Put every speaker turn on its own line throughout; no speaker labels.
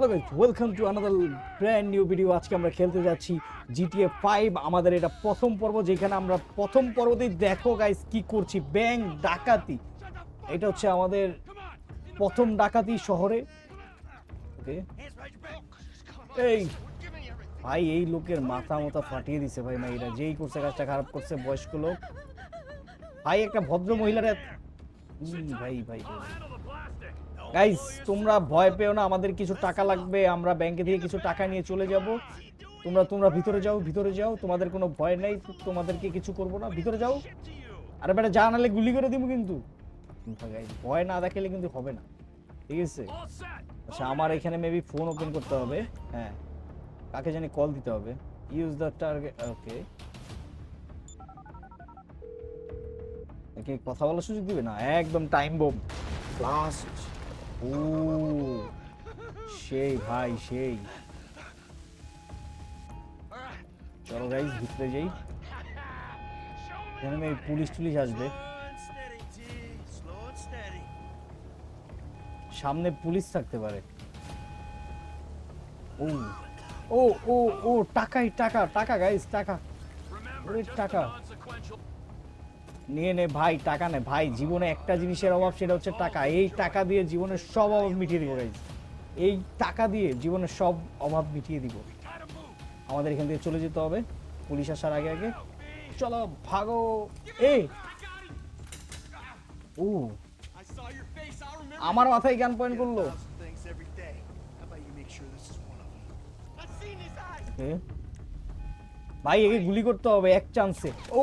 Welcome to another brand new video আজকে আমরা খেলতে যাচ্ছি জিটিএ ফাইভ আমাদের এটা প্রথম পর্ব, যেখানে আমরা প্রথম পর্বতেই দেখো গাইস কি করছি। ব্যাংক ডাকাতি। এটা হচ্ছে আমাদের প্রথম ডাকাতি শহরে। ওকে এই, ভাই, এই লোকের মাথা মতা ফাটিয়ে দিছে ভাই মাইরা। যেই করছে কাজটা খারাপ করছে, বয়স্ক লোক। ভাই, একটা ভদ্র মহিলার ভাই ভাই ভাই। গাইস তোমরা ভয় পেও না, আমাদের কিছু টাকা লাগবে, আমরা ব্যাংকে থেকে কিছু টাকা নিয়ে চলে যাব। তোমরা তোমরা ভিতরে যাও ভিতরে যাও, তোমাদের কোনো ভয় নেই, তোমাদেরকে কিছু করব না, ভিতরে যাও। আরে বেটা, যা নালে গুলি করে দিব কিন্তু। ভয় না দেখালে কিন্তু হবে না, ঠিক আছে? আচ্ছা আমার এখানে মেবি ফোন ওপেন করতে হবে হ্যাঁ। কাকে জানি কল দিতে হবে। ইউজ দ্য টার্গেট ওকে একে কথা বলার সুযোগ দিবে না? একদম টাইম বোম লাস্ট ও, সেই ভাই, সেই। চলো গাইস ভিতরে যাই। এখানে পুলিশ টুলিশ আসবে। সামনে পুলিশ থাকতে পারে। ও ও ও ও, টাকাই টাকা টাকা গাইস টাকা। টাকা। নিয়ে নে, ভাই, টাকা নে। ভাই, জীবনে একটা জিনিসের অভাব, সেটা হচ্ছে টাকা। এই টাকা দিয়ে জীবনের সব অভাব মিটিয়ে দিব গাইস এই টাকা দিয়ে জীবনের সব অভাব মিটিয়ে দিব। আমাদের এখান থেকে চলে যেতে হবে। পুলিশ আসার আগে আগে। চলো, ভাগো। এ! ও. আমার মাথায় জ্ঞান পয়েন্ট করল? ভাই, একে গুলি করতে হবে, এক চান্সে ও!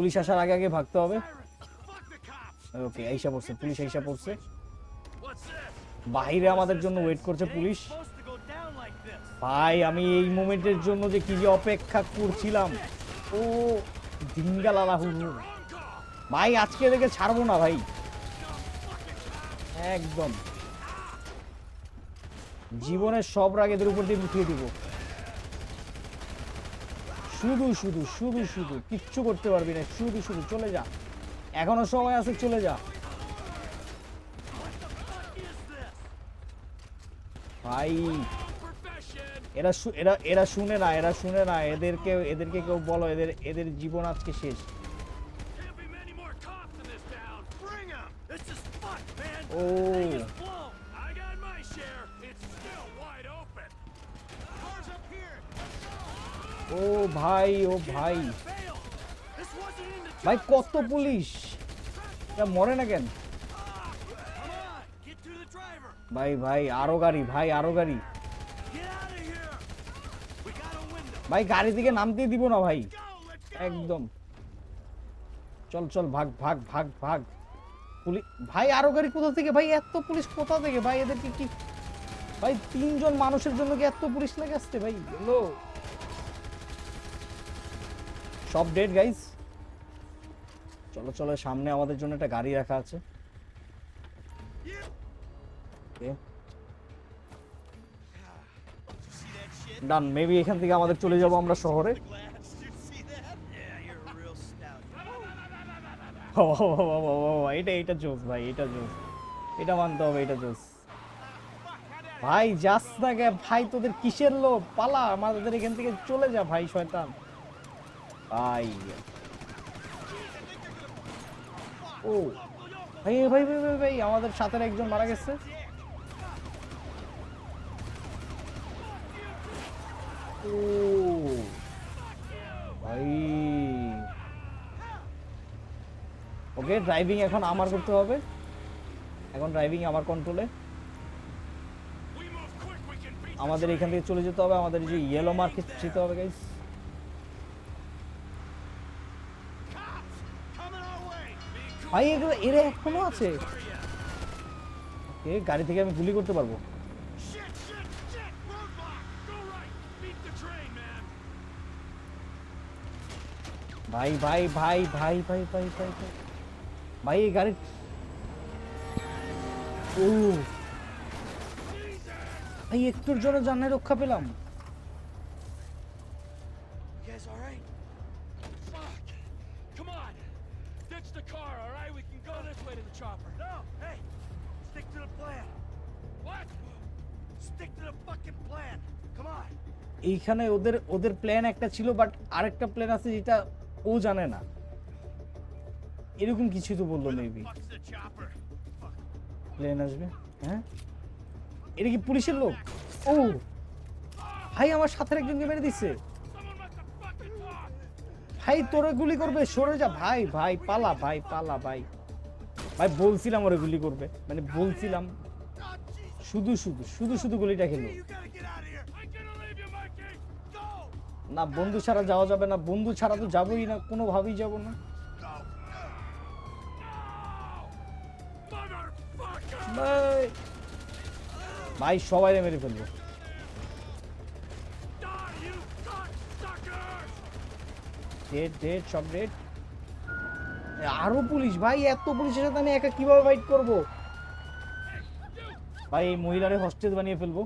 পুলিশ আসার আগে আগে ভাগতে হবে. ওকে আইসা পড়ছে, পুলিশ আইসা পড়ছে। বাইরে আমাদের জন্য ওয়েট করছে পুলিশ. ভাই, আমি এই মোমেন্টের জন্য যে কি যে অপেক্ষা করছিলাম। ও দিঙ্গালালা হুহু
On
ভাই, আজকে দেখে ছাড়বো না ভাই। একদম। জীবনের সব রাগ এদের উপর দিয়ে উঠিয়ে দিব। শুধু শুধু শুধু শুধু কিচ্ছু করতে পারবি না। শুধু শুধু চলে যা। এখনও সময় আছে চলে যা। ভাই এরা এরা এরা শুনে না এরা শুনে না। এদেরকে এদেরকে কেউ বলো এদের এদের জীবন আজকে শেষ।
Can't
ও ভাই ও ভাই। ভাই, কত পুলিশ? মরে না কেন. ভাই ভাই, আরও গাড়ি, ভাই, আরও গাড়ি. ভাই, গাড়ি থেকে নামতেই দিব না ভাই. একদম। চল চল, ভাগ ভাগ ভাগ ভাগ। পুলিশ ভাই, আরও গাড়ি কোথা থেকে? ভাই, এত পুলিশ কোথা থেকে? ভাই, এদেরকে কি ভাই, তিনজন মানুষের জন্য কি এত পুলিশ লাগে আসছে ভাই? হ্যালো? সব ডেড গাইস চলো চলো সামনে আমাদের জন্য একটা গাড়ি রাখা আছে। ডান মেবি এখান থেকে আমাদের চলে যাব আমরা শহরে। ও, ও, ও, এটা এটা জোস ভাই এটা জোস। এটা মানতে হবে এটা জোস। ভাই যাস না গে ভাই তোদের কিসের লোভ? পালা আমাদের এখান থেকে চলে যা ভাই শয়তান। ভাই ও। ভাই ভাই ভাই ভাই ভাই, আমাদের সাথে একজন মারা গেছে। ও। ভাই। ওকে ড্রাইভিং এখন আমার করতে হবে। এখন ড্রাইভিং আমার কন্ট্রোলে. আমাদের এখান থেকে চলে যেতে হবে, আমাদের যে ইয়েলো মার্কেট যেতে হবে গাইস ভাই, এগুলো, এরা এখনও আছে। ওকে, গাড়ি থেকে আমি গুলি করতে পারব। ভাই ভাই ভাই ভাই ভাই ভাই ভাই ভাই। ভাই, এই গাড়ি ও। ভাই, একটুর জন্য জানে রক্ষা পেলাম।
That's? way to the chopper.
No! Hey! Stick to the plan!
What?
Stick to the fucking plan! Come on!
এইখানে ওদের ওদের প্ল্যান একটা ছিল বাট আরেকটা প্ল্যান আছে যেটা ও জানে না এরকম কিছু তো বলল মেবি প্ল্যান আসবে হ্যাঁ এটা কি পুলিশের লোক ও ভাই আমার সাথের একজনকে মেরে দিচ্ছে ভাই তোরে গুলি করবে সরে যা ভাই ভাই পালা ভাই, পালা ভাই। ভাই, বলছিলাম ওরা গুলি করবে। মানে বলছিলাম। শুধু শুধু শুধু শুধু গুলিটা খেলো. না, বন্ধু ছাড়া যাওয়া যাবে না। বন্ধু ছাড়া তো যাবোই না, কোনোভাবেই যাব না। ভাই সবাই মেরে ফেলব! ডেট ডেট সব ডেট আরও পুলিশ? ভাই, এত পুলিশের সাথে আমি একা কীভাবে ফাইট করব? ভাই, এই মহিলারে হস্টেজ বানিয়ে ফেলব!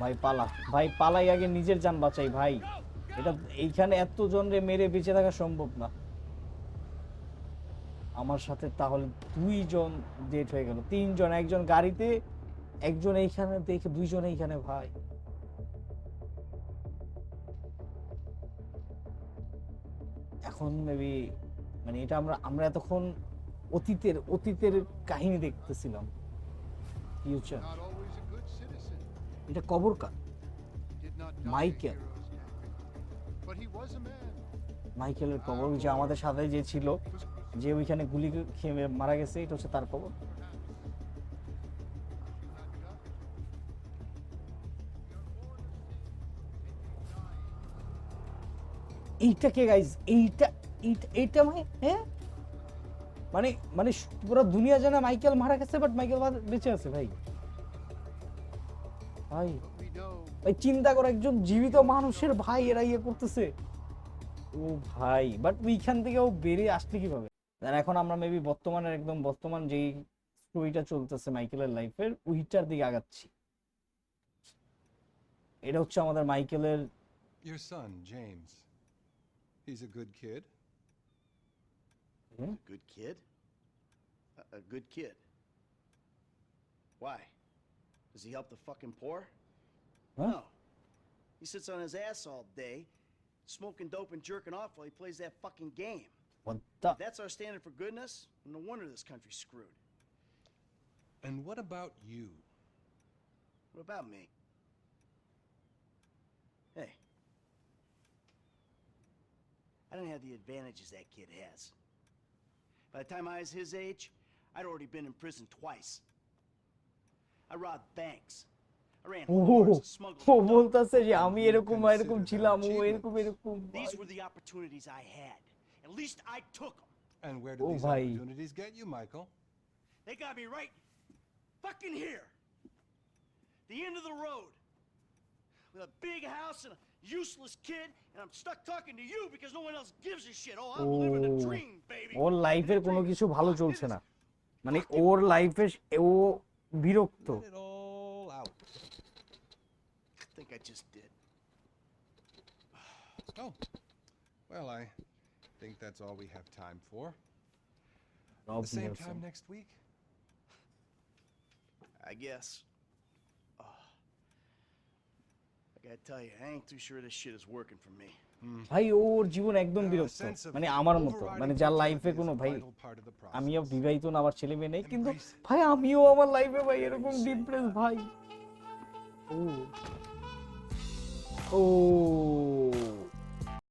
ভাই, পালা। ভাই, পালাই আগে নিজের যান বাঁচাই, ভাই। এটা এইখানে এত জনরে মেরে বেঁচে থাকা সম্ভব না। আমার সাথে তাহলে দুইজন ডেট হয়ে গেল। তিনজন একজন গাড়িতে একজন এইখানে দেখে দুইজন এইখানে ভাই। এখন মেবি মানে এটা আমরা আমরা এতক্ষণ অতীতের অতীতের কাহিনী দেখতেছিলাম। ফিউচার. এটা কবর কার?
Man.
মাইকেলের কবর যে আমাদের সাথে যে ছিল। যে ওইখানে গুলি খেয়ে মারা গেছে, এটা হচ্ছে তার কবর এইটা কে গাইজ এইটা এইটা মানে হ্যাঁ? মানে মানে পুরো দুনিয়া জানে মাইকেল মারা গেছে বাট মাইকেল বেঁচে আছে ভাই। ভাই ভাই চিন্তা করো, একজন জীবিত মানুষের ভাই এরা ইয়ে করতেছে। ও ভাই বাট ওইখান থেকে ও বেরিয়ে আসলে কীভাবে? আর এখন আমরা মেবি বর্তমানের একদম বর্তমান যেই স্টোরিটা চলতেছে মাইকেলের লাইফের ওইটার দিকে আগাচ্ছি এটা হচ্ছে আমাদের মাইকেলের
Your son, James. He's a good kid.
A good kid? A, a good kid. Why? Does he help the fucking poor?
Huh?
No. He sits on his ass all day, smoking dope and jerking off while he plays that fucking game.
What the-
If that's our standard for goodness, no wonder this country's screwed.
And what about you?
What about me? Hey. I didn't have the advantages that kid has. By the time I was his age, I'd already been in prison twice. I robbed banks. I ran
O
whores, smuggled
O
dope.
বলতেছে যে আমি
You
এরকম
consider
এরকম
that
ছিলাম ও
achievement.
এরকম এরকম
These were the opportunities I had. At least I took them.
And where did
Oh,
these
bhai.
opportunities get you, Michael?
They got me right fucking here. The end of the road. With a big house and a useless kid, and I'm stuck talking to you because no one else gives a shit. Oh, I'm living a
Oh.
dream, baby.
ওর লাইফের কোনো কিছু ভালো চলছে না মানে ওর লাইফে ও বিরক্ত
Let it all out.
I think I just did.
Oh, well, I think that's all we have time for.
রব
The same time next week?
I guess. Oh. I gotta tell you, I ain't too sure this shit is working for me.
ভাই ওর জীবন একদম
Uh,
বিরক্ত মানে আমার মতো মানে যার লাইফে কোনো ভাই. আমিও বিবাহিত না আমার ছেলে মেয়ে নেই কিন্তু ভাই আমিও আমার লাইফে ভাই এরকম ডিপ্রেস ভাই ও ও